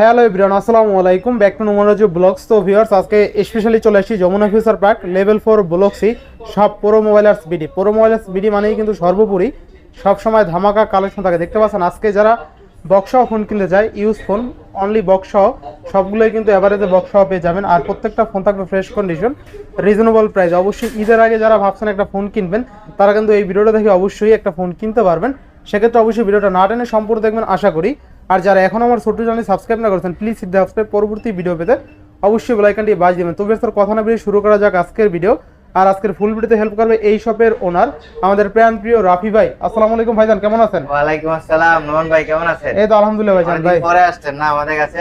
Hello everyone, আসসালামু আলাইকুম। Back to নোমোরাজ ব্লগস। তো ভিউয়ার্স, আজকে স্পেশালি চলে এসেছি Jamuna future park level four block C সব pro mobilers BD pro mobilers BD মানেই কিন্তু সর্বোপরি সবসময় ধামাকা কালেকশন থাকে। দেখতে পাচ্ছেন, আজকে যারা বক্সহ ফোন কিনতে যায় ইউজ ফোন অনলি বক্সহ সবগুলোই কিন্তু এভারেজে বক্সহ পেয়ে যাবেন। আর প্রত্যেকটা ফোন থাকবে ফ্রেশ কন্ডিশন রিজনেবল প্রাইস অবশ্যই ঈদের আগে যারা ভাবছেন একটা ফোন কিনবেন, তারা কিন্তু এই ভিডিওটা দেখে অবশ্যই একটা ফোন কিনতে পারবেন। সেক্ষেত্রে অবশ্যই ভিডিওটা না টেনে সম্পূর্ণ দেখবেন, আশা করি। আর যারা এখন আমার ছোট্ট চ্যানেল সাবস্ক্রাইব না করেছেন প্লিজ সিদ্ধ সাবস্ক্রাইব পরবর্তী ভিডিও পেতে অবশ্যই বেলাইকানটি বাজ দেবেন। তবে স্যার কথা না বেরিয়ে শুরু করা যাক আজকের ভিডিও আর আজকের ফুল ভিডিওতে হেল্প করবে এই শপের ওনার আমাদের প্রাণ প্রিয় রাফি ভাই। আসসালামু আলাইকুম ভাইজান কেমন আছেন? ওয়ালাইকুম আসসালাম নমন ভাই কেমন আছেন? এই তো আলহামদুলিল্লাহ ভাইজান ভাই। পরে আসছেন না আমাদের কাছে?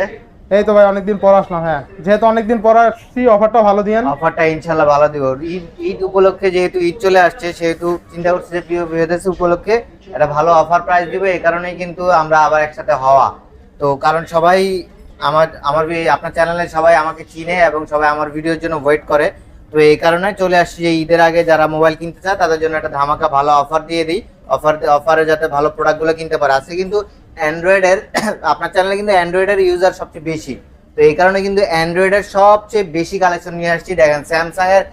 এই তো ভাই, অনেকদিন পর আসলাম হ্যাঁ। যেহেতু অনেকদিন পর আসছি, অফারটা ভালো দিয়েন। অফারটা ইনশাল্লাহ ভালো দিব। ঈদ ঈদ উপলক্ষে যেহেতু ঈদ চলে আসছে, সেহেতু চিন্তা করছি যে প্রিয় বিদেশি উপলক্ষে একটা ভালো অফার প্রাইস দিবে, এই কারণেই কিন্তু আমরা আবার একসাথে হওয়া। তো কারণ সবাই আমার আমার আপনার চ্যানেলে সবাই আমাকে চিনে এবং সবাই আমার ভিডিওর জন্য ওয়েট করে। তো এই কারণে চলে আসছি যে ঈদের আগে যারা মোবাইল কিনতে চায়, তাদের জন্য একটা ধামাকা ভালো অফার দিয়ে দিই। অফার অফারে যাতে ভালো প্রোডাক্টগুলো কিনতে পারে। আজকে কিন্তু অ্যান্ড্রয়েডের আপনার চ্যানেলে কিন্তু অ্যান্ড্রয়েডের ইউজার সবচেয়ে বেশি। তো এই কারণে কিন্তু অ্যান্ড্রয়েডের সবচেয়ে বেশি কালেকশন নিয়ে আসছি। দেখেন স্যামসাং এর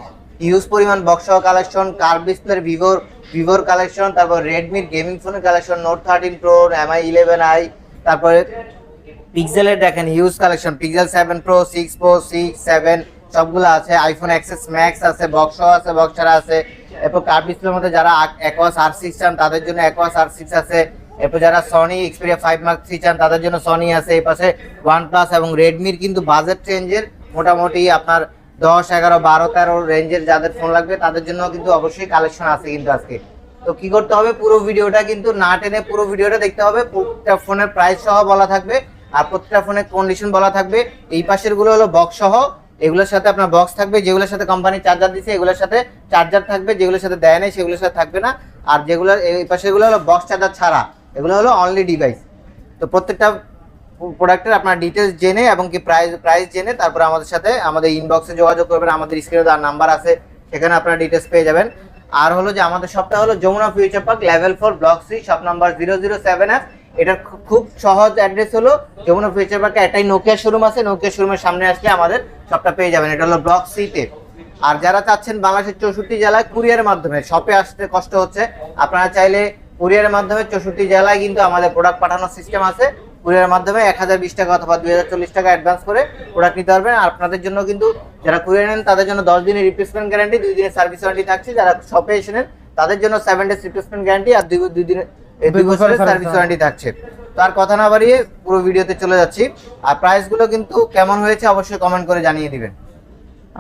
ইউজ পরিমাণ বক্স কালেকশন কার্ভ ডিসপ্লের ভিভোর ভিভোর কালেকশন তারপর রেডমির গেমিং ফোনের collection note thirteen pro MI eleven I তারপরে পিক্সেলের দেখেন huge collection pixel seven pro six pro six seven সবগুলো আছে। আইফোন এক্সএস ম্যাক্স আছে বক্স আছে বক্স ছাড়া আছে। এরপর কার্ভ ডিসপ্লের মধ্যে যারা অ্যাকোয়াস আর সিক্স চান, তাদের জন্য অ্যাকোয়াস আর সিক্স আছে। এরপর যারা Sony Xperia five mark three চান, তাদের জন্য সনি আছে এই পাশে ওয়ান প্লাস এবং রেডমির কিন্তু বাজেট রেঞ্জের মোটামুটি আপনার দশ, এগারো, বারো, তেরো রেঞ্জের যাদের ফোন লাগবে, তাদের জন্য কিন্তু অবশ্যই কালেকশন আছে কিন্তু আজকে। তো কি করতে হবে? পুরো ভিডিওটা কিন্তু না টেনে পুরো ভিডিওটা দেখতে হবে। প্রত্যেকটা ফোনের প্রাইস সহ বলা থাকবে আর প্রত্যেকটা ফোনের কন্ডিশন বলা থাকবে। এই পাশেরগুলো হলো বক্স সহ। এগুলোর সাথে আপনার বক্স থাকবে, যেগুলোর সাথে কোম্পানি চার্জার দিচ্ছে এগুলোর সাথে চার্জার থাকবে, যেগুলোর সাথে দেয় নাই, সেগুলোর সাথে থাকবে না। আর যেগুলো, এই পাশেরগুলো হলো বক্স চার্জার ছাড়া। এগুলো হলো অনলি ডিভাইস তো প্রত্যেকটা প্রোডাক্টের আপনার ডিটেলস জেনে এবং কি প্রাইস প্রাইস জেনে তারপর আমাদের সাথে আমাদের ইনবক্সে যোগাযোগ করবেন। আমাদের স্ক্রিনে তার নাম্বার আছে, সেখানে আপনারা ডিটেলস পেয়ে যাবেন। আর হলো যে আমাদের শপটা হলো Jamuna future park level four block C shop number zero zero seven F এটার খুব সহজ অ্যাড্রেস হলো যমুনা ফিউচার পার্কে একটাই নোকিয়া শোরুম আছে। নোকিয়া শোরুমের সামনে আসলে আমাদের সবটা পেয়ে যাবেন। এটা হলো ব্লক সিতে আর যারা চাচ্ছেন বাংলাদেশের চৌষট্টি জেলায় কুরিয়ারের মাধ্যমে শপে আসতে কষ্ট হচ্ছে। আপনারা চাইলে কুরিয়ারের মাধ্যমে চৌষট্টি জেলায় কিন্তু আমাদের প্রোডাক্ট পাঠানোর সিস্টেম আছে। কুরিয়ারের মাধ্যমে এক হাজার বিশ টাকা অথবা দুই হাজার চল্লিশ টাকা অ্যাডভান্স করে প্রোডাক্ট নিতে পারবেন। আর আপনাদের জন্য কিন্তু যারা কুরিয়ার নেন তাদের জন্য দশ দিনের রিপ্লেসমেন্ট গ্যারান্টি দুই দিনের সার্ভিস ওয়ারেন্টি থাকছে। যারা শপে এসে নেন তাদের জন্য সেভেন ডেজ রিপ্লেসমেন্ট গ্যারান্টি আর দুই দুই দিনের দুই বছরের সার্ভিস ওয়ারেন্টি থাকছে। তো আর কথা না বাড়িয়ে পুরো ভিডিওতে চলে যাচ্ছি। আর প্রাইসগুলো কিন্তু কেমন হয়েছে অবশ্যই কমেন্ট করে জানিয়ে দিবেন।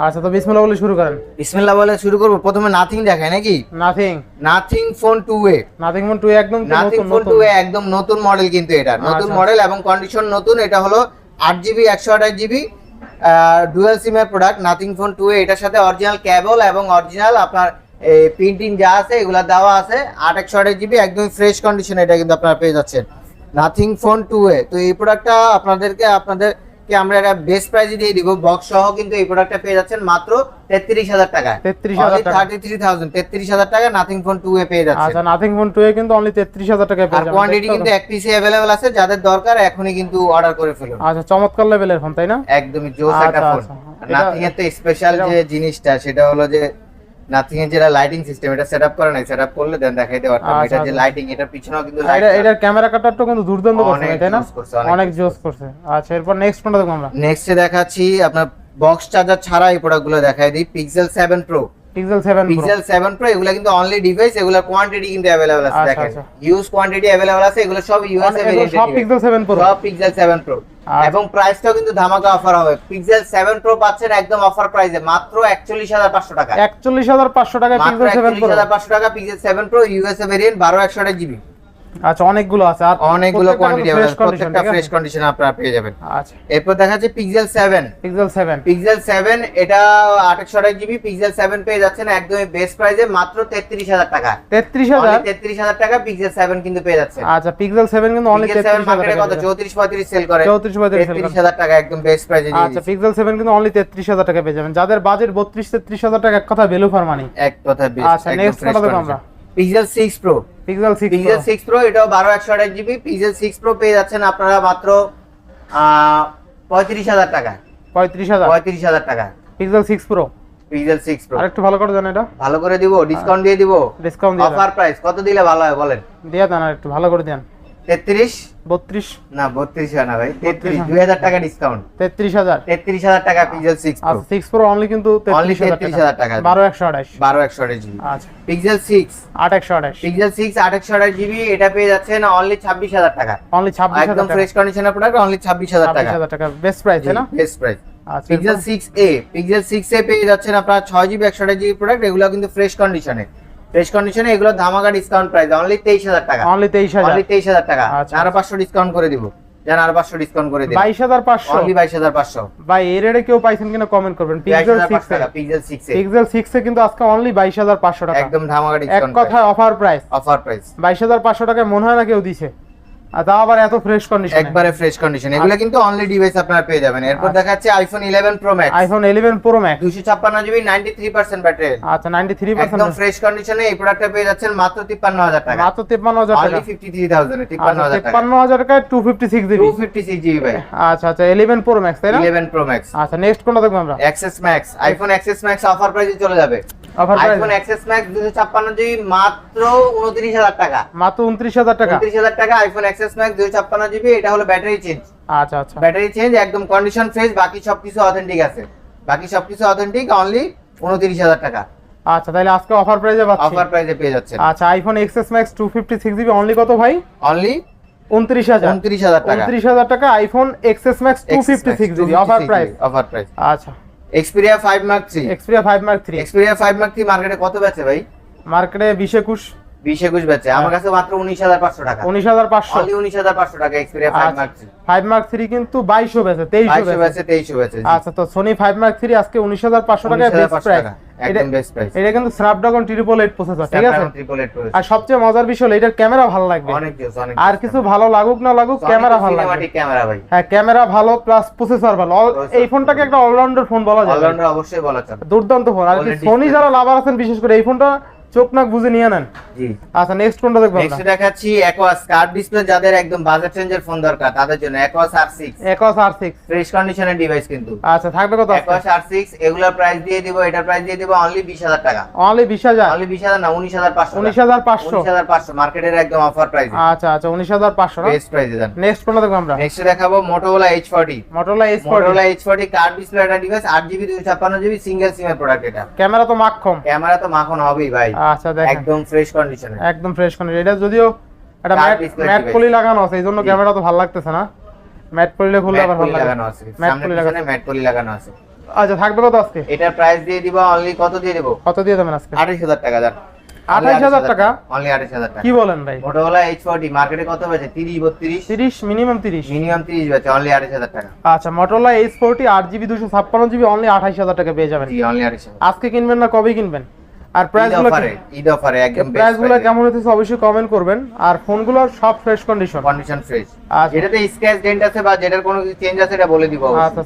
আচ্ছা তো বিসমিল্লাহ বলে শুরু করেন। বিসমিল্লাহ বলে শুরু করব। প্রথমে নাথিং দেখায় নাকি? Nothing nothing phone two A nothing phone two একদম তো নাথিং ফোন নতুন। টু একদম নতুন মডেল কিন্তু এটা। নতুন আচ্ছা। মডেল এবং কন্ডিশন নতুন এটা হলো আট জিবি একশো আঠাশ জিবি ডুয়েল সিমের প্রোডাক্ট নাথিং ফোন টু এটার সাথে অরিজিনাল কেবল এবং অরিজিনাল আপনার এই প্রিন্টিং যা আছে এগুলা দেওয়া আছে। আট একশো আঠাশ জিবি একদম ফ্রেশ কন্ডিশন এটা কিন্তু আপনারা পেয়ে যাচ্ছেন। নাথিং ফোন টু এ তো এই প্রোডাক্টটা আপনাদেরকে আপনাদেরকে আমরা একটা বেস্ট প্রাইসে দিয়ে দিব। বক্স সহ কিন্তু এই প্রোডাক্টটা পেয়ে যাচ্ছেন মাত্র তেত্রিশ হাজার টাকায়। 33,000 টাকা। থার্টি থ্রি থাউজেন্ড তেত্রিশ হাজার টাকা নাথিং ফোন টু এ পেয়ে যাচ্ছেন। আচ্ছা নাথিং ফোন টু এ কিন্তু অনলি তেত্রিশ হাজার টাকায় আর পেয়ে যাবেন কোয়ান্টিটি কিন্তু এক পিসে অ্যাভেলেবল আছে। যাদের দরকার এখনই কিন্তু অর্ডার করে ফেলুন। আচ্ছা চমৎকার লেভেলের ফোন তাই না? একদমই জোস একটা ফোন। নাথিং এর তো স্পেশাল যে জিনিসটা সেটা হলো যে নাথিং এর যেটা লাইটিং সিস্টেম এটা সেটআপ করে নাই। সেটআপ করলে দেন দেখাইতে পারতাম এটা যে আচ্ছা। লাইটিং এটার পিছনেও কিন্তু লাইট এটা ক্যামেরা কাটারটা কিন্তু দুর্দান্ত করছে তাই না? অনেক জোস করছে। আচ্ছা এরপর নেক্সট কোনটা দেখব আমরা। নেক্সটে দেখাচ্ছি আপনার বক্স চার্জার ছাড়া এই প্রোডাক্টগুলো দেখাই দিই। Pixel 7 pro pixel seven pixel 7 pro এগুলো কিন্তু অনলি ডিভাইস এগুলোর কোয়ান্টিটি কিন্তু অ্যাভেলেবল আছে আচ্ছা, দেখেন। ইউজ কোয়ান্টিটি অ্যাভেলেবল আছে এগুলো সব ইউএসএ ভেরিয়েন্ট সব পিক্সেল সেভেন প্রো সব পিক্সেল 7 প্রো। এবং প্রাইসটাও কিন্তু ধামাকা অফার হবে। পিক্সেল 7 প্রো পাচ্ছেন একদম অফার প্রাইসে মাত্র 41500 টাকা একচল্লিশ হাজার পাঁচশো টাকায় মাত্র পিক্সেল 7 প্রো 41500 টাকা pixel 7 pro USA variant 12 GB আচ্ছা অনেকগুলো আছে। আর অনেকগুলো কোয়ান্টিটি condition, প্রত্যেকটা ফ্রেশ কন্ডিশন আপনারা পেয়ে যাবেন। আচ্ছা। এরপর দেখা যাচ্ছে পিক্সেল 7 পিক্সেল সেভেন পিক্সেল 7 এটা 828 জিবি পিক্সেল 7 পেয়ে যাচ্ছেন একদমই বেস্ট প্রাইসে মাত্র 33000 টাকা। তেত্রিশ হাজার? Only 33000 টাকা পিক্সেল 7 কিন্তু পেয়ে যাচ্ছেন। আচ্ছা পিক্সেল সেভেন কিন্তু অনলি পিক্সেল 7 তেত্রিশ মার্কেটে কত? 34 35 সেল করে। 34 35 sell করে। 33000 টাকা একদম বেস্ট প্রাইসে আচ্ছা পিক্সেল সেভেন কিন্তু অনলি তেত্রিশ হাজার টাকা পেয়ে যাবেন। যাদের বাজেট বত্রিশ তেত্রিশ হাজার টাকা এক কথা ভ্যালু ফর মানি এক কথা বেশ আচ্ছা, কোনটা দেখব আমরা? Pixel 6 pro pixel six pixel 6 pro এটাও 12 128 জিবি পিক্সেল 6 প্রো পেয়ে যাচ্ছেন আপনারা মাত্র পঁয়ত্রিশ হাজার টাকা পঁয়ত্রিশ হাজার? পঁয়ত্রিশ হাজার টাকা পিক্সেল 6 প্রো পিক্সেল 6 প্রো আরেকটু ভালো করে দেন এটা। ভালো করে দিব ডিসকাউন্ট দিয়ে দিব। ডিসকাউন্ট অফার প্রাইস কত দিলে ভালো হয় বলেন? দিয়ে দেন আর একটু ভালো করে দেন। তেত্রিশ? বত্রিশ। না বত্রিশ হয় না ভাই। তেত্রিশ দুই হাজার টাকা ডিসকাউন্ট তেত্রিশ হাজার। তেত্রিশ হাজার টাকা pixel six pro six pro only কিন্তু অনলি তেত্রিশ হাজার টাকা বারো একশো আঠাশ। বারো একশো আঠাশ জিবি আচ্ছা। পিক্সেল সিক্স আট একশো আঠাশ। পিক্সেল সিক্স আট একশো আঠাশ জিবি এটা পেয়ে যাচ্ছেন অনলি ছাব্বিশ হাজার টাকা। অনলি ছাব্বিশ একদম ফ্রেশ কন্ডিশনের প্রোডাক্ট অনলি ছাব্বিশ হাজার টাকা। হাজার টাকা। বেস্ট প্রাইস না? Best price pixel six A pixel six A পেয়ে যাচ্ছেন আপনার ছয় জিবি একশো আঠাশ জিবি প্রোডাক্ট এগুলো কিন্তু ফ্রেশ কন্ডিশনে ফ্রেশ কন্ডিশনে এগুলো ধামাকা ডিসকাউন্ট প্রাইস অনলি তেইশ হাজার টাকা। অনলি তেইশ হাজার। অনলি তেইশ হাজার টাকা। আচ্ছা। আরও পাঁচশো ডিসকাউন্ট করে দিব যারা আর পাঁচশো ডিসকাউন্ট করে দিব। বাইশ হাজার পাঁচশো। অনলি বাইশ হাজার পাঁচশো। ভাই এর রেটে কেউ পাইছেন কিনা কমেন্ট করবেন। Pixel six pixel six pixel six A. কিন্তু আজকে অনলি বাইশ হাজার পাঁচশো টাকা। একদম ধামাকা এক ডিসকাউন্ট কথায় অফার প্রাইস অফার প্রাইস বাইশ হাজার পাঁচশো টাকায় মনে হয় না কেউ দিছে। আর আবার এত ফ্রেশ কন্ডিশন একবারে ফ্রেশ কন্ডিশন এগুলো কিন্তু অনলি ডিভাইস আপনারা পেয়ে যাবেন। এরপর আচ্ছা। দেখাচ্ছে iPhone eleven pro max iPhone eleven pro max দুশো ছাপ্পান্ন GB ninety three percent battery আচ্ছা নাইনটি থ্রি একদম ফ্রেশ কন্ডিশনে এই প্রোডাক্টটা পেয়ে যাচ্ছেন মাত্র তিপ্পান্ন হাজার টাকা। মাত্র তেপ্পান্ন হাজার টাকা। অনলি ফিফটি থ্রি থাউজেন্ড তিপ্পান্ন আচ্ছা হাজার টাকা। তেপ্পান্ন হাজার টাকায় two fifty six GB two fifty six GB ভাই। আচ্ছা আচ্ছা ইলেভেন প্রো ম্যাক্স তাই না? প্রো ম্যাক্স আচ্ছা নেক্সট কোনটা দেখব আমরা? XS max iPhone XS max offer প্রাইসে চলে যাবে। আইফোন এক্সেস ম্যাক্স দুশো ছাপ্পান্ন জিবি মাত্র উনত্রিশ হাজার টাকা। মাত্র উনত্রিশ হাজার টাকা? উনত্রিশ হাজার টাকা আইফোন এক্সেস ম্যাক্স দুশো ছাপ্পান্ন জিবি এটা হলো ব্যাটারি চেঞ্জ আচ্ছা আচ্ছা। ব্যাটারি চেঞ্জ একদম কন্ডিশন ফ্রেশ বাকি সবকিছু অথেন্টিক আছে। বাকি সবকিছু অথেন্টিক অনলি উনত্রিশ হাজার টাকা। আচ্ছা তাহলে আজকে অফার প্রাইসে পাচ্ছি। অফার প্রাইসে পেয়ে যাচ্ছেন। আচ্ছা iPhone XS max two fifty six GB only কত ভাই? অনলি উনত্রিশ হাজার। উনত্রিশ হাজার টাকা। উনত্রিশ হাজার টাকা iPhone XS max two fifty six GB offer price offer price আচ্ছা। Xperia five mark 3 Xperia 5 mark 3 Xperia 5 mark 3 মার্কেটে কত বেচে ভাই? মার্কেটে বিশ একুশ। বিশ একুশ বেচে আমার কাছে মাত্র উনিশ হাজার পাঁচশো টাকা। উনিশ হাজার পাঁচশো। অনলি উনিশ হাজার পাঁচশো টাকা Xperia five mark three five mark three কিন্তু বাইশশো বেছে তেইশশো বাইশশো বেছে বেচে তেইশশো বেচে আচ্ছা তো সোনি ফাইভ মার্ক থ্রি আজকে উনিশ হাজার পাঁচশো টাকায় বেস্ট প্রাইস একদম বেস্ট প্রাইস এটা কিন্তু স্ন্যাপড্রাগন ট্রিপল এইট প্রসেসর ঠিক আছে? আর সবচেয়ে মজার বিষয় হলো এটার ক্যামেরা ভালো লাগবে। অনেক অনেক আর কিছু ভালো লাগুক না লাগুক ক্যামেরা ভালো লাগবে। ক্যামেরা ভাই। হ্যাঁ ক্যামেরা ভালো প্লাস প্রসেসর ভালো। এই ফোনটাকে একটা অলরাউন্ডার ফোন বলা যায় অলরাউন্ডার অবশ্যই বলা চলে দুর্দান্ত ফোন আর কি যারা লাভার আছেন বিশেষ করে এই ফোনটা চোখ নাক বুঝে নিয়ে নেন। আচ্ছা নেক্সট ফোনটা দেখব নেক্সট দেখাচ্ছি অ্যাকোয়াস কার্ড ডিসপ্লে যাদের একদম বাজেট রেঞ্জের ফোন দরকার তাদের জন্য Aquos R six X R six fresh কন্ডিশনের ডিভাইস কিন্তু। আচ্ছা থাকবে কত অ্যাকোয়াস আর সিক্স এগুলোর প্রাইস দিয়ে দিব এটার প্রাইস দিয়ে দিব অনলি বিশ হাজার টাকা। অনলি বিশ হাজার? অনলি বিশ হাজার না উনিশ হাজার পাঁচশো উনিশ হাজার পাঁচশো। উনিশ হাজার পাঁচশো মার্কেটের একদম অফার প্রাইস আচ্ছা আচ্ছা উনিশ হাজার পাঁচশো না? বেস্ট প্রাইসে দেন নেক্সট ফোনটা দেখব আমরা? নেক্সট দেখাবো forty Motorola S Motorola H forty curved display একটা ডিভাইস আট জিবি দুশো ছাপ্পান্ন জিবি সিঙ্গেল সিমের প্রোডাক্ট এটা। ক্যামেরা তো মাখন ক্যামেরা তো মাখন হবেই ভাই। আচ্ছা দেখেন। একদম ফ্রেশ কন্ডিশনে একদম ফ্রেশ কন্ডিশন এটা যদিও Card ম্যাট। পলি লাগানো আছে এই জন্য জি। ক্যামেরা তো ভালো লাগতেছে না। ম্যাট পলিলে খুললে আবার ভালো লাগানো আছে। ম্যাট পলি লাগানো ম্যাট পলি লাগানো আছে। আচ্ছা থাকবে কত আজকে? এটার প্রাইস দিয়ে দিব অনলি কত দিয়ে দেবো? কত দিয়ে দেবেন আজকে? আঠাশ হাজার টাকা অনলি কি বলেন ভাই? মোটোরোলা মার্কেটে কত বেচে? মিনিমাম মিনিমাম বেচে অনলি টাকা। আচ্ছা মোটরলা অনলি টাকা পেয়ে যাবেন। জি অনলি আজকে কিনবেন না কবে কিনবেন? আর প্রাইসগুলো ঈদ অফারে একদম প্রাইস কেমন হতেছে অবশ্যই কমেন্ট করবেন। আর ফোনগুলো সব ফ্রেশ কন্ডিশন কন্ডিশন ফ্রেশ আর যেটাতে স্ক্র্যাচ ডেন্ট আছে বা যেটার কোনো কিছু চেঞ্জ আছে এটা বলে দিব আচ্ছা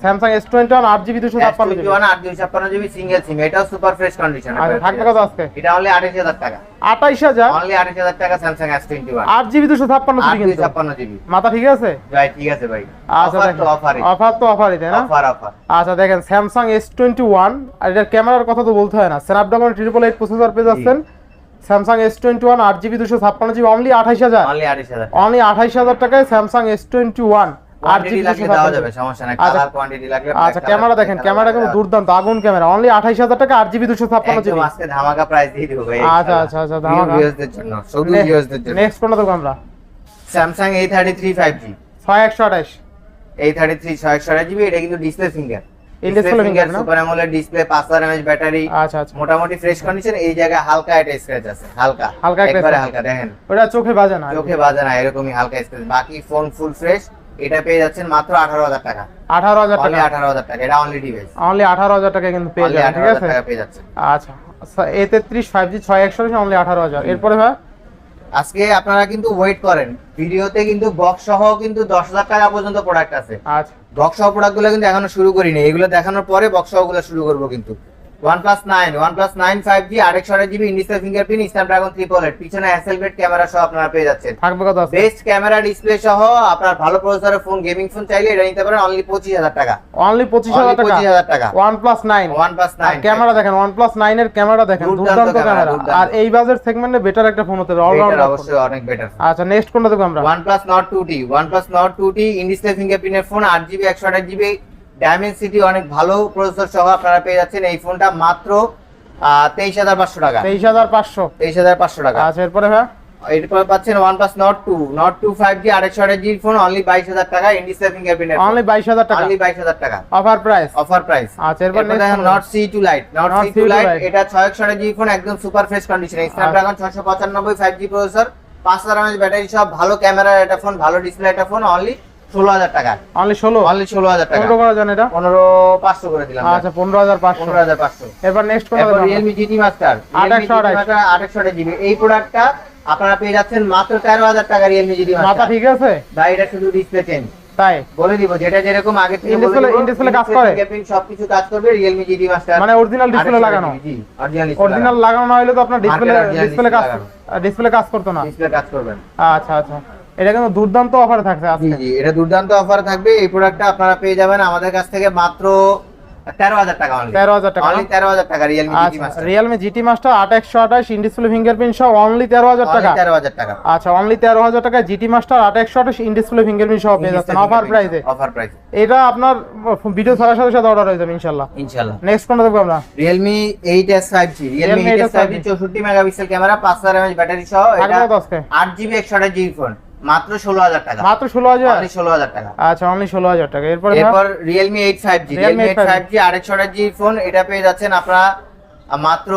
ছাপ্পান্ন জিবি আট দুই ছাপ্পান্ন জিবি সিঙ্গেল সিম এটা সুপার ফ্রেশ কন্ডিশন আর থাকবে কত আজকে? এটা আঠাশ হাজার টাকা। আঠাইশ হাজার। টাকা স্যামসাং এস টোয়েন্টি ওয়ান আট জিবি দুশো ছাপ্পান্ন জিবি ছাপ্পান্ন জিবি। মাথা ঠিক আছে? ভাই ঠিক আছে ভাই। আচ্ছা অফার তো অফার তো অফারই তাই না? অফার অফার আচ্ছা দেখেন স্যামসাং এস টোয়েন্টি ওয়ান আর এটার ক্যামেরার কথা তো বলতে হয় না। স্ন্যাপড্রাগন ট্রিপল এইট প্রসেসর পেয়ে যাচ্ছেন। স্যামসাং এস টোয়েন্টি ওয়ান আট জিবি দুশো ছাপ্পান্ন জিবি অনলি আঠাইশ হাজার। অনলি আঠাশ হাজার। অনলি আঠাইশ হাজার টাকায় স্যামসাং এস টোয়েন্টি ওয়ান আট কোয়ান্টিটি জিবি লাগলে দেওয়া যাবে সমস্যা নাই। আচ্ছা। কালার কোয়ান্টিটি লাগলে আচ্ছা ক্যামেরা দেখেন ক্যামেরা কিন্তু দুর্দান্ত আগুন ক্যামেরা অনলি আঠাইশ হাজার টাকা আট জিবি দুশো ছাপ্পান্ন জিবি। ধামাকা প্রাইস দিয়ে দিব আচ্ছা, আচ্ছা, আচ্ছা, ধামাকা। ভিউয়ারদের জন্য শুধু ভিউয়ারদের জন্য। নেক্সট কোনটা দেখব আমরা? স্যামসাং A33 5G ছয় একশো আঠাইশ। A33 628 জিবি এটা কিন্তু ডিসপ্লে ফিঙ্গার এই? ডিসপ্লে ব্যাটারি আচ্ছা আচ্ছা। মোটামুটি ফ্রেশ কন্ডিশন এই জায়গায় হালকা একটা স্ক্র্যাচ আছে হালকা। হালকা। হালকা দেখেন। ওটা চোখে বাজে না। চোখে বাজে না এরকমই হালকা স্ক্র্যাচ বাকি ফোন ফুল ফ্রেশ এটা পেয়ে যাচ্ছেন মাত্র 18000 টাকা। আঠারো হাজার অনলি টাকা? 18000 টাকা এটা অনলি ডিভাইস অনলি আঠারো হাজার টাকা কিন্তু পেয়ে যাবেন ঠিক আছে? পেয়ে যাচ্ছেন। আচ্ছা এ তেত্রিশ ফাইভ জি ছয় একশো অনলি আঠারো হাজার। এরপরে ভাই? আজকে আপনারা কিন্তু ওয়েট করেন। ভিডিওতে কিন্তু বক্স সহ কিন্তু 10000 টাকা পর্যন্ত প্রোডাক্ট আছে। আচ্ছা। বক্স সহ প্রোডাক্টগুলো কিন্তু এখনও শুরু করিনি। এগুলো দেখানোর পরে বক্স সহগুলো শুরু করব কিন্তু। OnePlus 9 OnePlus 9 5G আরেকশো আঠাশ GB in display fingerprint Snapdragon triple eight পিছনে হ্যাসেলব্লেড ক্যামেরা সহ আপনারা পেয়ে যাচ্ছেন। থাকবে কত বেস্ট ক্যামেরা ডিসপ্লে সহ আপনার ভালো প্রসেসরের ফোন গেমিং ফোন চাইলে এটা নিতে পারেন অনলি পঁচিশ হাজার টাকা। অনলি পঁচিশ হাজার Only টাকা? 25,000 টাকা। OnePlus 9 ক্যামেরা দেখেন প্লাস নাইন এর ক্যামেরা দেখেন দুর্দান্ত দুর্দান্ত ক্যামেরা আর এই বাজেট সেগমেন্টে বেটার একটা ফোন হতে হবে অবশ্যই অনেক বেটার আচ্ছা নেক্সট কোনটা দেখব আমরা? OnePlus Nord 2T OnePlus Nord 2T in display ফিঙ্গারপ্রিন্টের phone আট জিবি একশো আঠাশ জিবি ডায়মেন্সিটি অনেক ভালো প্রসেসর সহ আপনারা পেয়ে যাচ্ছেন। এই ফোনটা মাত্র তেইশ হাজার পাঁচশো টাকা। তেইশ হাজার পাঁচশো। তেইশ হাজার পাঁচশো টাকা। আচ্ছা এরপরে ভাই? এরপর পাচ্ছেন OnePlus Nord 2 Nord 2 5G আড়াইশো আঠাশ জিবি ফোন অনলি বাইশ হাজার টাকা ইনডিসপ্লে ফিঙ্গারপ্রিন্টের অনলি বাইশ হাজার টাকা। অনলি বাইশ হাজার টাকা। অফার প্রাইস অফার প্রাইস আচ্ছা এরপর দেখেন two lite Nord Nord two C2 lite Lite। এটা ছয় একশো জিবি ফোন একদম সুপার ফ্রেশ কন্ডিশনে পঁচানব্বই ফাইভ জি প্রসেসর পাঁচ হাজার ব্যাটারি সব ভালো ক্যামেরা এটা ফোন ভালো ডিসপ্লে একটা ফোন অনলি ষোলো হাজার টাকা। অনলি ষোলো? অনলি ষোলো হাজার টাকা। পনেরো করা এটা? পনেরো পাঁচশো করে দিলাম। আচ্ছা পনেরো হাজার পাঁচশো। পনেরো হাজার পাঁচশো। নেক্সট? রিয়েলমি জিটি মাস্টার আঠাশশো আঠাশশো জিবি এই প্রোডাক্টটা আপনারা পেয়ে যাচ্ছেন মাত্র তেরো হাজার টাকা রিয়েলমি জিটি মাথা ঠিক আছে? ভাই এটা শুধু ডিসপ্লে চেঞ্জ তাই? বলে দিব যেটা যেরকম আগে থেকে কাজ করে? সবকিছু কাজ করবে মানে অরিজিনাল ডিসপ্লে লাগানো। অরিজিনাল অরিজিনাল লাগানো। না হলে তো আপনার ডিসপ্লে ডিসপ্লে কাজ। ডিসপ্লে কাজ করতো না। ডিসপ্লে কাজ করবেন। আচ্ছা আচ্ছা। এটা কিন্তু দুর্দান্ত অফার থাকছে আজকে। জি এটা দুর্দান্ত অফার থাকবে। এই প্রোডাক্টটা আপনারা পেয়ে যাবেন আমাদের কাছ থেকে মাত্র তেরো হাজার টাকা অনলি তেরো হাজার টাকা অনলি তেরো হাজার টাকা রিয়েলমি জিটি আচ্ছা মাস্টার জিটি মাস্টার আট একশো আঠাশ ইন ডিসপ্লে ফিঙ্গারপ্রিন্ট সহ অনলি তেরো হাজার টাকা। তেরো হাজার টাকা। আচ্ছা অনলি তেরো হাজার টাকা জিটি মাস্টার আট একশো আঠাশ ফিঙ্গারপ্রিন্ট সহ পেয়ে যাচ্ছেন অফার প্রাইসে অফার প্রাইস এটা আপনার ভিডিও ছাড়ার সাথে সাথে অর্ডার হয়ে যাবে ইনশাল্লাহ ইনশাআল্লাহ। নেক্সট কোনটা দেখব আমরা? Realme eight S five G Realme Realme eight S five 8S G চৌষট্টি মেগাপিক্সেল ক্যামেরা পাঁচ হাজার এমএচ ব্যাটারি সহ? আট জিবি একশো আঠাশ জিবি ফোন মাত্র ষোলো হাজার টাকা। মাত্র ষোলো হাজার? অনলি ষোলো হাজার টাকা। আচ্ছা অনলি ষোলো হাজার টাকা। এরপরে এরপর eight five G Realme Realme eight 8 five G phone এটা পেয়ে যাচ্ছেন আপনারা মাত্র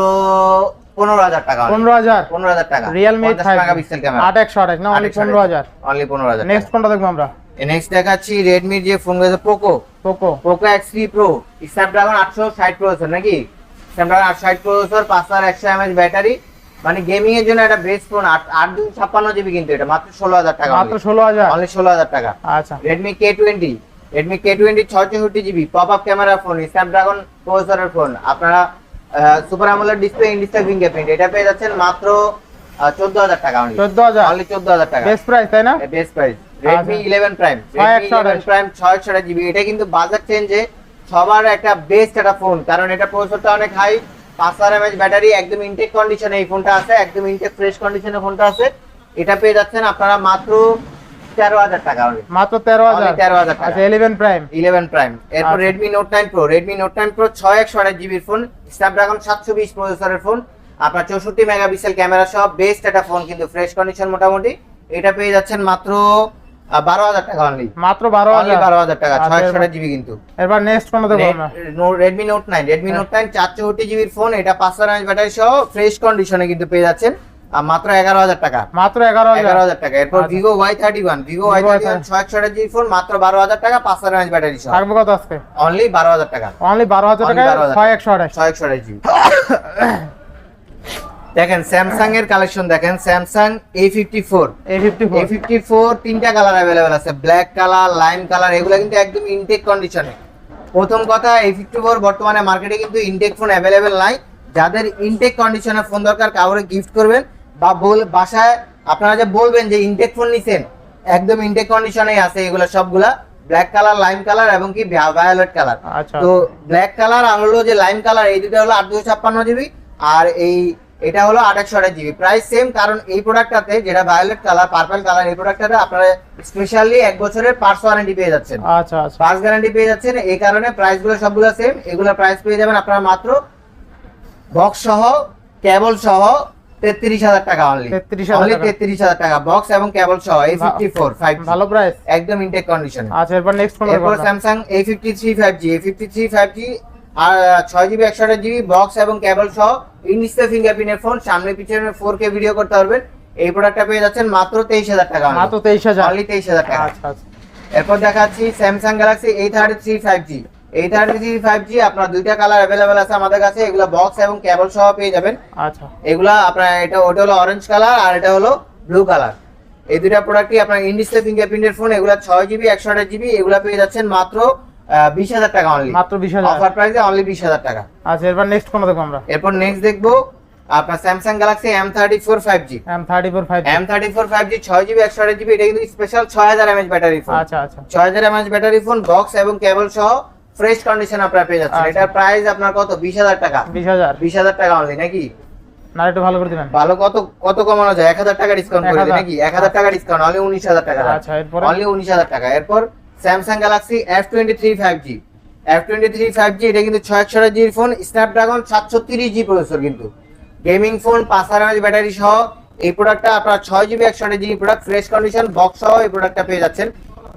পনেরো হাজার টাকা পনেরো হাজার? পনেরো হাজার টাকা। Realme eight five megapixel camera আট একশো আঠাশ না অনলি পনেরো হাজার? অনলি পনেরো হাজার নেক্সট কোনটা দেখব আমরা। নেক্সট দেখাচ্ছি রেডমির যে ফোন রয়েছে Poco X three pro Snapdragon আটশো ষাট প্রসেসর নাকি? আটশো ষাট প্রসেসর পাঁচ হাজার একশো এমএচ ব্যাটারি মানে গেমিং এর জন্য একটা বেস্ট ফোন আট আট দুই ছাপ্পান্ন জিবি কিন্তু এটা মাত্র ষোলো হাজার টাকা মাত্র ষোলো হাজার? অনলি ষোলো হাজার টাকা। আচ্ছা। রেডমি কে টোয়েন্টি ছয় চৌষট্টি GB pop up camera phone Snapdragon প্রসেসরের ফোন আপনারা সুপার আমলের ডিসপ্লে ইন্ডিসপ্লে ফিঙ্গারপ্রিন্ট এটা পেয়ে যাচ্ছেন মাত্র চোদ্দ হাজার টাকা অনলি চোদ্দ হাজার? অনলি চোদ্দ হাজার টাকা। বেস্ট প্রাইস তাই না? বেস্ট প্রাইস আচ্ছা। প্রাইম ছয় রেডমি একশো ইলেভেন প্রাইম ছয় একশো জিবি এটা কিন্তু বাজার চেঞ্জে সবার একটা বেস্ট একটা ফোন কারণ এটা প্রসেসরটা অনেক হাই পাঁচ হাজার এমএচ ব্যাটারি একদম ইনটেক কন্ডিশনে এই ফোনটা আছে একদম ইনটেক ফ্রেশ কন্ডিশনে ফোনটা আছে। এটা পেয়ে যাচ্ছেন আপনারা মাত্র তেরো হাজার টাকা। মাত্র তেরো হাজার? Only 13,000 টাকা। ইলেভেন প্রাইম ইলেভেন প্রাইম এরপর। Redmi note nine pro Redmi note nine pro ছয় একশো আঠাশ জিবির ফোন স্ন্যাপড্রাগন সাতশো বিশ প্রসেসরের ফোন আপনার চৌষট্টি মেগাপিক্সেল ক্যামেরা সহ বেস্ট একটা ফোন কিন্তু ফ্রেশ কন্ডিশন মোটামুটি। এটা পেয়ে যাচ্ছেন মাত্র বারো হাজার টাকা অনলি মাত্র বারো হাজার? বারো হাজার টাকা ছয় একশো জিবি কিন্তু। এবার নেক্সট কোনটা দেখব Redmi note nine Redmi note nine চার চৌষট্টি জিবির ফোন এটা পাঁচ হাজার ব্যাটারি সহ ফ্রেশ কন্ডিশনে কিন্তু পেয়ে যাচ্ছেন। আর মাত্র এগারো হাজার টাকা। মাত্র এগারো এগারো হাজার টাকা। এরপর। Vivo Y thirty one Vivo Y thirty one ছয় একশো আঠাশ জিবি ফোন মাত্র বারো হাজার টাকা পাঁচ হাজার ব্যাটারি সহ। থাকবে কত আজকে? অনলি বারো হাজার টাকা। অনলি বারো হাজার টাকা। 12,000 ছয় একশো আঠাশ। ছয় একশো আঠাশ জিবি। দেখেন স্যামসাং এর কালেকশন দেখেন Samsung A fifty four A fifty four তিনটা কালার অ্যাভেলেবেল আছে ব্ল্যাক কালার লাইম কালার এগুলো কিন্তু একদম ইনটেক কন্ডিশনে প্রথম কথা এ ফিফটি ফোর বর্তমানে মার্কেটে কিন্তু ইনটেক ফোন অ্যাভেলেবেল নাই। যাদের ইনটেক কন্ডিশনে ফোন দরকার কাউরে গিফট করবেন বা বল বাসায় আপনারা যে বলবেন যে ইনটেক ফোন নিছেন একদম ইনটেক কন্ডিশনেই আছে এগুলো সবগুলা। ব্ল্যাক কালার লাইম কালার এবং কি ভায়োলেট কালার আচ্ছা। তো ব্ল্যাক কালার আর হলো যে লাইম কালার এই দুটো হলো আট দুশো ছাপ্পান্ন জিবি আর এই এটা হলো আঠাশশো আঠাশ জিবি। প্রাইস সেম কারণ এই প্রোডাক্টটাতে যেটা ভায়োলেট কালার পার্পল কালার এই প্রোডাক্টটাতে আপনারা স্পেশালি এক বছরের পার্স ওয়ারেন্টি পেয়ে যাচ্ছেন। আচ্ছা আচ্ছা। পার্স গ্যারান্টি পেয়ে যাচ্ছেন। এই কারণে প্রাইসগুলো সবগুলো সেম এগুলো প্রাইস পেয়ে যাবেন আপনারা মাত্র বক্স সহ কেবল সহ তেত্রিশ হাজার টাকা অনলি 33,000 অনলি টাকা। তেত্রিশ হাজার টাকা। বক্স এবং কেবল সহ এই ফিফটি ফোর ফাইভ ভালো প্রাইস একদম ইনটেক কন্ডিশনে আচ্ছা এরপর নেক্সট এরপর? Samsung A fifty three five G A fifty three five G আর ছয় জিবি একশো আঠাশ জিবি বক্স এবং কেবল সহ ইনডিসপ্লে ফিঙ্গারপ্রিন্টের ফোন সামনে পিছনে ফোর কে ভিডিও করতে পারবেন। এই প্রোডাক্টটা পেয়ে যাচ্ছেন মাত্র তেইশ হাজার টাকা। মাত্র তেইশ হাজার। অনলি তেইশ হাজার টাকা। আচ্ছা আচ্ছা। এরপর দেখাচ্ছি Samsung Galaxy A thirty three five G A thirty three five G আপনার দুইটা কালার অ্যাভেলেবেল আছে আমাদের কাছে। এগুলো বক্স এবং কেবল সহ পেয়ে যাবেন। আচ্ছা। এগুলা আপনার এটা ওটা হলো অরেঞ্জ কালার আর এটা হলো ব্লু কালার এই দুইটা প্রোডাক্টই আপনার ইনডিসপ্লে ফিঙ্গারপ্রিন্টের ফোন এগুলা ছয় জিবি একশো আঠাশ জিবি এগুলা পেয়ে যাচ্ছেন মাত্র বিশ হাজার টাকা অনলি মাত্র বিশ হাজার। অফার প্রাইসে অনলি বিশ হাজার টাকা। আচ্ছা এরপর নেক্সট কোনটা দেখব আমরা? এরপর নেক্সট দেখব আপনার Samsung Galaxy M thirty four five G M thirty four five M thirty four five G ছয় জিবি একশো আট জিবি এটা কিন্তু স্পেশাল ছয় হাজার এমএচ ব্যাটারি ফোন আচ্ছা আচ্ছা। ছয় হাজার এমএচ ব্যাটারি ফোন বক্স এবং কেবল সহ ফ্রেশ কন্ডিশন আপনারা পেয়ে যাচ্ছেন। আচ্ছা। এটার প্রাইস আপনার কত? বিশ হাজার টাকা। বিশ হাজার। বিশ হাজার টাকা অনলি নাকি? না একটু ভালো করে দিবেন। ভালো কত কত কমানো যায়? এক হাজার টাকা ডিসকাউন্ট করে নাকি? এক হাজার টাকা ডিসকাউন্ট অনলি উনিশ হাজার টাকা আচ্ছা এরপরে? অনলি উনিশ হাজার টাকা। এরপর Samsung Galaxy F twenty three five G F twenty three five G এটা কিন্তু ছয় একশো জির ফোন স্ন্যাপড্রাগন সাতশো তিরিশ জি প্রসেসর কিন্তু। গেমিং ফোন পাঁচ হাজার ব্যাটারি সহ এই প্রোডাক্টটা আপনার ছয় জিবি একশো GB product fresh condition box সহ এই প্রোডাক্টটা পেয়ে যাচ্ছেন।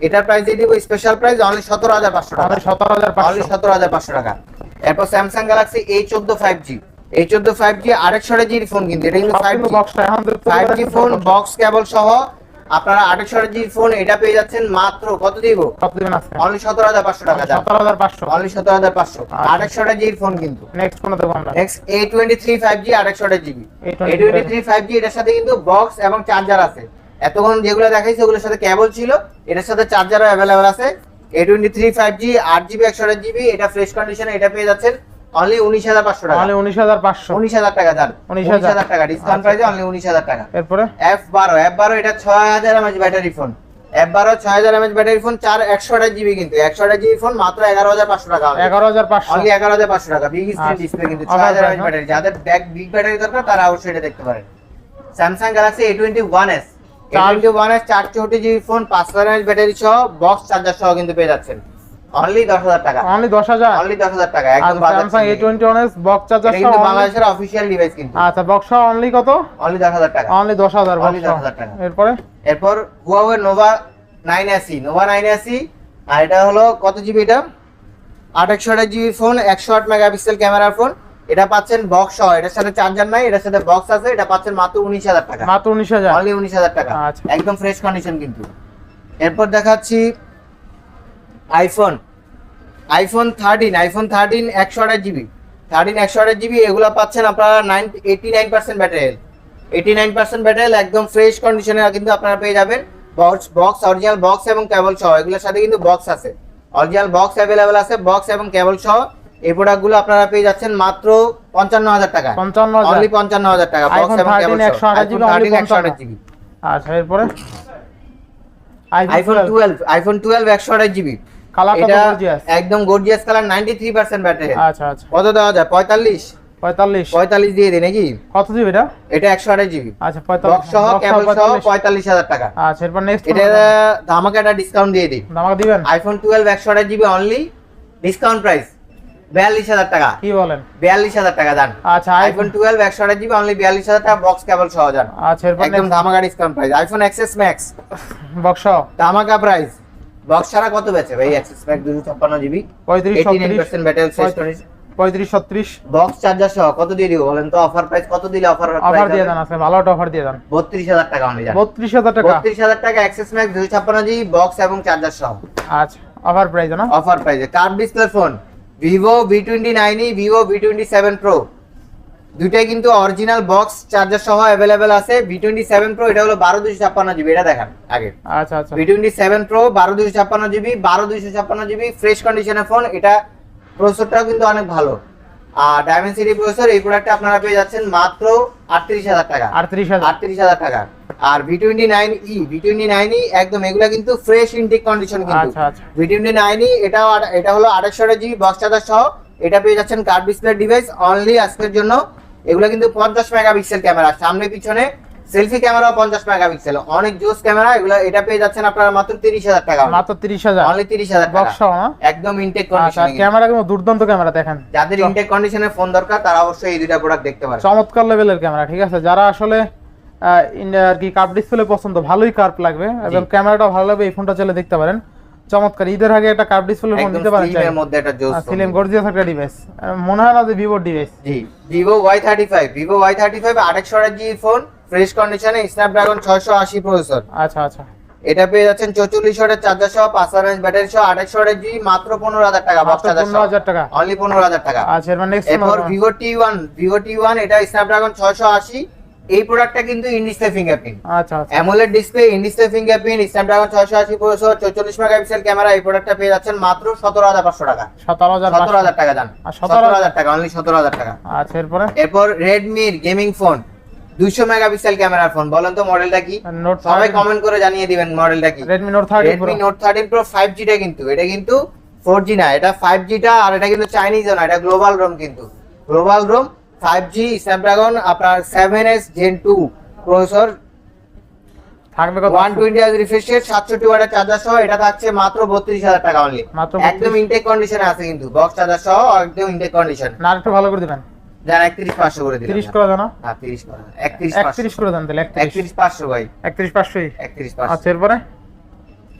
এটার প্রাইস দিয়ে দিব স্পেশাল প্রাইস অনলি সতেরো হাজার পাঁচশো টাকা। সতেরো হাজার অনলি সতেরো হাজার পাঁচশো টাকা। এরপর স্যামসাং গ্যালাক্সি এই চোদ্দ ফাইভ জি এই চোদ্দ ফাইভ জি আরেকশো জির ফোন কিন্তু। এটা কিন্তু five G phone box cable সহ আপনারা আঠাশশো জি ফোন এটা পেয়ে যাচ্ছেন মাত্র কত দিব? কত দিবেন অনলি সতেরো হাজার পাঁচশো টাকা দাম। সতেরো হাজার পাঁচশো। অনলি সতেরো হাজার পাঁচশো। আচ্ছা। আঠাশশো জি ফোন কিন্তু। নেক্সট কোনটা দেখব আমরা? Next A twenty three five G. আঠাশশো GB A A23 twenty three five G এটার সাথে কিন্তু বক্স এবং চার্জার আছে। এতক্ষণ যেগুলো দেখাইছে ওগুলোর সাথে কেবল ছিল। এটার সাথে চার্জারও অ্যাভেলেবেল আছে। A twenty three five G আট জিবি একশো জিবি এটা ফ্রেশ কন্ডিশনে এটা পেয়ে যাচ্ছেন। অনলি টাকা। টাকা যান। 19,000 উনিশ হাজার টাকা ডিসকাউন্ট। প্রাইসে অনলি এরপরে? এটা ব্যাটারি ফোন ছয় হাজার এমএচ ব্যাটারি ফোন চার একশো আঠাশ জিবি কিন্তু। একশো আঠাশ জিবি ফোন মাত্র এগারো হাজার পাঁচশো টাকা এগারো হাজার পাঁচশো। অনলি এগারো হাজার পাঁচশো টাকা। বিগ স্ক্রিন আচ্ছা। ডিসপ্লে কিন্তু ছয় হাজার এমএচ ব্যাটারি যাদের ব্যাগ বিগ ব্যাটারি দরকার তারা অবশ্যই এটা দেখতে পারেন। Samsung Galaxy A twenty one S twenty one S চার চৌষট্টি জিবি ফোন পাঁচ হাজার এমএচ ব্যাটারি সহ বক্স চার্জার সহ কিন্তু পেয়ে যাচ্ছেন। অনলি দশ হাজার টাকা। অনলি অনলি টাকা একদম Samsung A twenty box charger এটা বাংলাদেশের অফিসিয়াল ডিভাইস কিন্তু। আচ্ছা বক্স অনলি কত? অনলি দশ হাজার টাকা। অনলি দশ হাজার Only 10,000 টাকা। এরপরে? এরপর Nova nine SE Nova nine SE আর এটা হলো কত জিবি এটা? আট একশো আট জিবি ফোন একশো আট মেগাপিক্সেল ক্যামেরার ফোন এটা পাচ্ছেন বক্স সহ। এটার সাথে চার্জার নাই এটার সাথে বক্স আছে। এটা পাচ্ছেন মাত্র উনিশ হাজার টাকা। মাত্র উনিশ হাজার। অনলি উনিশ হাজার টাকা। আচ্ছা। একদম ফ্রেশ কন্ডিশন কিন্তু। এরপর দেখাচ্ছি iPhone iPhone thirteen iPhone thirteen একশো আঠাশ জিবি থার্টিন একশো আঠাশ জিবি এগুলো পাচ্ছেন আপনারা nine eighty nine percent battery eighty nine percent battery একদম ফ্রেশ কন্ডিশনে কিন্তু আপনারা পেয়ে যাবেন। বক্স বক্স অরিজিনাল বক্স এবং কেবল সহ এগুলোর সাথে কিন্তু বক্স আছে। অরিজিনাল বক্স অ্যাভেলেবেল আছে বক্স এবং কেবল সহ। এই প্রোডাক্টগুলো আপনারা পেয়ে যাচ্ছেন মাত্র পঞ্চান্ন হাজার টাকা পঞ্চান্ন হাজার। অনলি পঞ্চান্ন হাজার টাকা বক্স এবং কেবল সহ। আইফোন থার্টিন একশো আঠাশ জিবি আচ্ছা এরপরে? আইফোন টুয়েলভ আইফোন টুয়েলভ একশো আঠাশ জিবি কালারটা গর্জিয়াস একদম gorgeous colour ninety three percent battery আচ্ছা আচ্ছা। কত দেওয়া যায়? পঁয়তাল্লিশ। পঁয়তাল্লিশ। পঁয়তাল্লিশ দিয়ে দিই নাকি? কত দিবে এটা? এটা একশো আঠাশ জিবি। আচ্ছা বক্স সহ কেবল সহ পঁয়তাল্লিশ। পঁয়তাল্লিশ হাজার টাকা। আচ্ছা এরপর নেক্সট এটা ধামাকা একটা ডিসকাউন্ট দিয়ে দিই। আমাকে দিবেন? আইফোন টুয়েলভ একশো আঠাশ জিবি অনলি ডিসকাউন্ট প্রাইস বিয়াল্লিশ হাজার টাকা। কি বলেন? বিয়াল্লিশ হাজার টাকা দান। আচ্ছা আইফোন আইফোন টুয়েলভ একশো আঠাশ জিবি অনলি বিয়াল্লিশ হাজার টাকা বক্স কেবল সহ যান আচ্ছা এরপর একদম ধামাকা discount price iPhone XS Max box ধামাকা প্রাইস বক্স ছাড়া কত বেচে ভাই? ম্যাক্স দুশো ছাপ্পান্ন জিবি পঁয়ত্রিশ এইটি নাইন ছত্রিশ পার্সেন্ট ব্যাটারি পঁয়ত্রিশ ছত্রিশ। বক্স চার্জার সহ কত দিয়ে দিব বলেন তো? অফার প্রাইস কত দিলে অফার অফার দিয়ে দেন আছে ভালো অফার দিয়ে দেন। বত্রিশ হাজার টাকা অনলি বত্রিশ হাজার টাকা। বত্রিশ হাজার টাকা অ্যাক্সেস দুই ছাপ্পান্ন জিবি বক্স এবং চার্জার সহ। আচ্ছা অফার প্রাইস না? অফার প্রাইসে curve display phone Vivo V twenty nine E Vivo V twenty seven pro দুইটাই কিন্তু অরিজিনাল বক্স চার্জার সহ অ্যাভেলেবেল আছে। ভি টোয়েন্টি সেভেন প্রো এটা হলো বারো দুশো ছাপ্পান্ন জিবি এটা দেখান আগে। আচ্ছা আচ্ছা। ভি টোয়েন্টি সেভেন প্রো বারো দুশো ছাপ্পান্ন জিবি বারো দুশো ছাপ্পান্ন জিবি ফ্রেশ কন্ডিশনের ফোন এটা প্রসেসরটাও কিন্তু অনেক ভালো। আর ডায়মন্ড সিটি প্রসেসর এই প্রোডাক্টটা আপনারা পেয়ে যাচ্ছেন মাত্র আটত্রিশ হাজার টাকা। আটত্রিশ হাজার। আটত্রিশ হাজার টাকা। আর V twenty nine E V twenty nine E একদম এগুলা কিন্তু ফ্রেশ ইনটেক কন্ডিশন কিন্তু। আচ্ছা আচ্ছা। ভি টোয়েন্টি নাইন ই এটাও আট- এটা হলো আঠাশশো জিবি বক্স চার্জার সহ। এটা পেয়ে যাচ্ছেন কার্ড ডিসপ্লে ডিভাইস অনলি আজকের জন্য। এগুলো কিন্তু পঞ্চাশ মেগাপিক্সেল ক্যামেরা। সামনে পিছনে সেলফি ক্যামেরাও পঞ্চাশ মেগাপিক্সেল। অনেক জোস ক্যামেরা এগুলো এটা পেয়ে যাচ্ছেন আপনারা মাত্র তিরিশ হাজার টাকা। মাত্র তিরিশ হাজার? অনলি তিরিশ হাজার একদম ইনটেক আচ্ছা কন্ডিশন ক্যামেরা কিন্তু দুর্দান্ত ক্যামেরা দেখেন। যাদের ইনটেক কন্ডিশনের ফোন দরকার তারা অবশ্যই এই দুইটা প্রোডাক্ট দেখতে পারে চমৎকার লেভেলের ক্যামেরা ঠিক আছে? যারা আসলে আর কি কার্ভ ডিসপ্লে পছন্দ ভালোই কার্ভ লাগবে এবং ক্যামেরাটা ভালো লাগবে এই ফোনটা চলে দেখতে পারেন। চমৎকার। ঈদের আগে একটা কার্ভ ডিসপ্লে ফোন দিতে পারেন স্লিমের মধ্যে একটা জোস। সিলিম গর্জিয়াস একটা ডিভাইস মনে হয় না যে ভিভোর ডিভাইস জি Vivo Y thirty five Vivo Y thirty five আঠাশশো জি ফোন ফ্রেশ কন্ডিশনে স্ন্যাপড্রাগন ছয়শো আশি প্রসেসর আচ্ছা আচ্ছা। এটা পেয়ে যাচ্ছেন চৌচল্লিশ ওয়াটের চার্জার সহ পাঁচ হাজার ব্যাটারি সহ আঠাশশো জি মাত্র পনেরো হাজার টাকা পনেরো হাজার টাকা। অনলি পনেরো হাজার টাকা। আচ্ছা এরপর Vivo T one Vivo T one এটা স্ন্যাপড্রাগন ছয়শো আশি। এই প্রোডাক্টটা কিন্তু ইনডিসপ্লে ফিঙ্গারপ্রিন্ট আচ্ছা আচ্ছা। AMOLED display in display fingerprint Snapdragon ছয়শো আশি প্রসেসর চৌচল্লিশ মেগাপিক্সেল ক্যামেরা এই প্রোডাক্টটা পেয়ে যাচ্ছেন মাত্র সতেরো হাজার পাঁচশো টাকা। সতেরো হাজার সতেরো হাজার টাকা যান আর 17,000 টাকা অনলি সতেরো হাজার টাকা। আচ্ছা এরপরে? এরপর রেডমির গেমিং ফোন দুইশো মেগাপিক্সেল ক্যামেরার ফোন বলেন তো মডেলটা কি? সবাই কমেন্ট করে জানিয়ে দিবেন মডেলটা কি। Redmi note thirty Redmi note thirteen pro five জিটা কিন্তু এটা কিন্তু ফোর জি না এটা ফাইভ জিটা আর এটা কিন্তু চাইনিজও না এটা গ্লোবাল রোম কিন্তু। Global ROM five G Snapdragon আপনার seven S Gen two processor থাকবে কত? ওয়ান টোয়েন্টি আজ রিফ্রেশ রেট সাতষট্টি ওয়াটের চার্জার সহ এটা থাকছে মাত্র বত্রিশ হাজার টাকা অনলি একদম ইনটেক কন্ডিশনে আছে কিন্তু বক্স চার্জার সহ একদম ইনটেক কন্ডিশন না একটু ভালো করে দিবেন। একত্রিশ পাঁচশো করে দিলাম। তিরিশ করে দেন হ্যাঁ তিরিশ করে একত্রিশ একত্রিশ করে দেন তাহলে একত্রিশ। একত্রিশ পাঁচশো ভাই। একত্রিশ পাঁচশোই? একত্রিশ পাঁচশো। আচ্ছা এরপরে?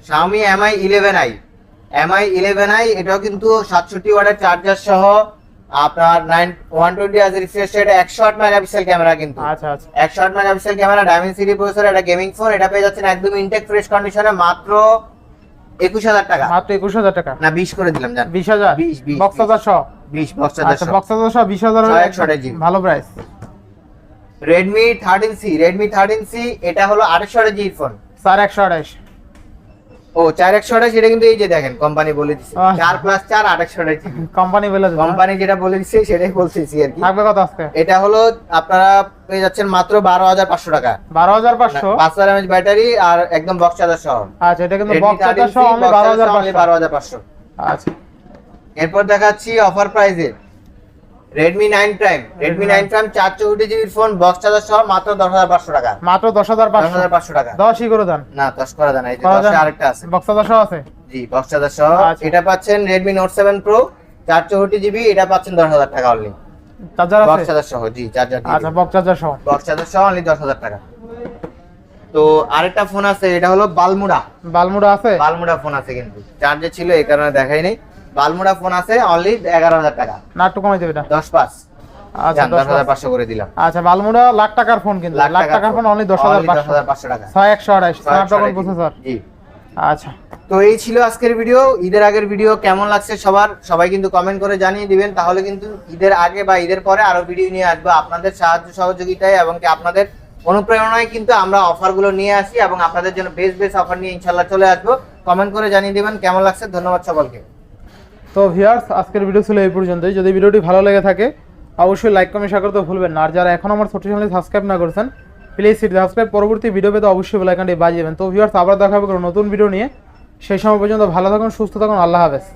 Xiaomi Mi 11i Mi 11i এটাও কিন্তু 67 ওয়াটের চার্জার সহ আপনার 9 120 hertz refresh rate 108 megapixel camera কিন্তু। আচ্ছা আচ্ছা। 108 মেগাপিক্সেল ক্যামেরা ডায়মেনসিটি প্রসেসর এটা গেমিং ফোন এটা পেয়ে যাচ্ছেন একদম ইনটেক ফ্রেশ কন্ডিশনে মাত্র 21000 টাকা। মাত্র একুশ হাজার টাকা। না 20 করে দিলাম জান। বিশ হাজার? 20, 20, বক্স হাজার সহ? 20 বক্স আচ্ছা বক্স হাজার সহ বিশ হাজার একশো আঠাশ ভালো price Redmi 13C Redmi 13C এটা হলো 800 জিবি ফোন চার একশো আঠাইশ ও 4128 এটা কিন্তু এই যে দেখেন কোম্পানি বলে দিচ্ছে। 4 প্লাস 4 828 জিবি কোম্পানি বলে কোম্পানি যেটা বলে দিচ্ছে সেটাই বলতেছি আর কি। থাকবে কত আজকে? এটা হলো আপনারা পেয়ে যাচ্ছেন মাত্র বারো হাজার পাঁচশো টাকা। বারো হাজার পাঁচশো? পাঁচ হাজার এমএচ ব্যাটারি আর একদম বক্স চার্জার সহ। আচ্ছা এটা কিন্তু বক্স চার্জার সহ বারো হাজার পাঁচশো। আচ্ছা। এরপর দেখাচ্ছি অফার প্রাইসে Redmi nine prime Redmi nine prime চার চৌষট্টি জিবির ফোন বক্স চার্জার সহ মাত্র দশ হাজার পাঁচশো টাকা। মাত্র দশ হাজার দশ পাঁচশো হাজার পাঁচশো টাকা। দশই করে দেন। না দশ করা যায় না এই যে করা দশে যায় আরেকটা আছে। বক্স চার্জার সহ আছে? জি বক্স চার্জার সহ। আচ্ছা। এটা পাচ্ছেন রেডমি নোট সেভেন প্রো চার চৌষট্টি জিবি এটা পাচ্ছেন দশ হাজার টাকা অনলি চার্জার বক্স আছে? চার্জার সহ জি চার্জার আচ্ছা বক্স চার্জার সহ। বক্স চার্জার সহ অনলি দশ হাজার টাকা। তো আরেকটা ফোন আছে এটা হলো বালমুড়া। বালমুড়া আছে? বালমুড়া ফোন আছে কিন্তু। চার্জে ছিল এই কারণে দেখাই নেই। বালমুড়া ফোন আছে অনলি এগারো হাজার টাকা। না একটু কমাই দেবে দশ পাঁচ। আচ্ছা দশ হাজার পাঁচশো করে দিলাম। আচ্ছা বালমুড়া লাখ টাকার ফোন কিন্তু। লাখ টাকার ফোন অনলি দশ হাজার পাঁচশো। পাঁচশো টাকা। ছয় একশো আঠাইশ স্ন্যাপড্রাগন প্রসেসর জি আচ্ছা। তো এই ছিল আজকের ভিডিও ঈদের আগের ভিডিও কেমন লাগছে সবার সবাই কিন্তু কমেন্ট করে জানিয়ে দিবেন। তাহলে কিন্তু ঈদের আগে বা ঈদের পরে আরও ভিডিও নিয়ে আসব আপনাদের সাহায্য সহযোগিতায় এবং কি আপনাদের অনুপ্রেরণায় কিন্তু আমরা অফারগুলো নিয়ে আসি এবং আপনাদের জন্য বেস্ট বেস্ট অফার নিয়ে ইনশাল্লাহ চলে আসব। কমেন্ট করে জানিয়ে দিবেন। কেমন লাগছে? ধন্যবাদ সকলকে তো ভিয়ার্স আজকের ভিডিও ছিল এই পর্যন্তই। যদি ভিডিওটি ভালো লেগে থাকে, অবশ্যই লাইক কমেন্ট শেয়ার করতে ভুলবেন না। আর যারা এখন আমার ছোট চ্যানেলে সাবস্ক্রাইব না করেছেন প্লিজ সিটি সাবস্ক্রাইব পরবর্তী ভিডিও পেতে অবশ্যই বেলাইকানটি বাজিয়ে দেবেন। তো ভিউয়ার্স আবার দেখা হবে নতুন ভিডিও নিয়ে। সেই সময় পর্যন্ত ভালো থাকুন, সুস্থ থাকুন। আল্লাহ হাফেজ।